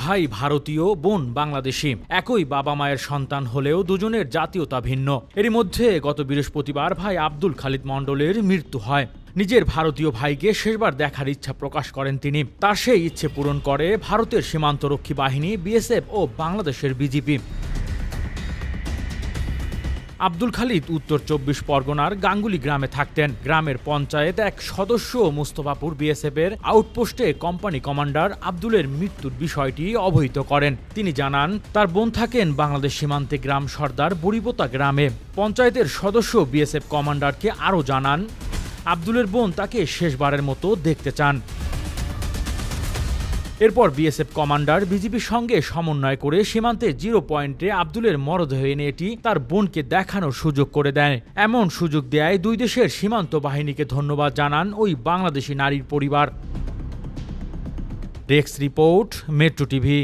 ভাই ভারতীয়, বোন বাংলাদেশি। একই বাবা মায়ের সন্তান হলেও দুজনের জাতীয়তা ভিন্ন। এরই মধ্যে গত বৃহস্পতিবার ভাই আব্দুল খালিদ মণ্ডলের মৃত্যু হয়। নিজের ভারতীয় ভাইকে শেষবার দেখার ইচ্ছা প্রকাশ করেন তিনি। তার সেই ইচ্ছে পূরণ করে ভারতের সীমান্তরক্ষী বাহিনী, বিএসএফ ও বাংলাদেশের বিজিপি। আব্দুল খালিদ উত্তর চব্বিশ পরগনার গাঙ্গুলি গ্রামে থাকতেন। গ্রামের পঞ্চায়েত এক সদস্য মুস্তফাপুর বিএসএফ এর আউটপোস্টে কোম্পানি কমান্ডার আব্দুলের মৃত্যুর বিষয়টি অবহিত করেন। তিনি জানান, তার বোন থাকেন বাংলাদেশ সীমান্তে গ্রাম সর্দার বুড়িপোতা গ্রামে। পঞ্চায়েতের সদস্য বিএসএফ কমান্ডারকে আরও জানান, আব্দুলের বোন তাকে শেষবারের মতো দেখতে চান। এরপর বিএসএফ কমান্ডার বিজিবির সঙ্গে সমন্বয় করে সীমান্তে জিরো পয়েন্টে আব্দুলের মরদেহ এনে এটি তার বোনকে দেখানোর সুযোগ করে দেয় এমন সুযোগ দেয় দুই দেশের সীমান্ত বাহিনীকে ধন্যবাদ জানান ওই বাংলাদেশি নারীর পরিবার। Desk report, metro TV.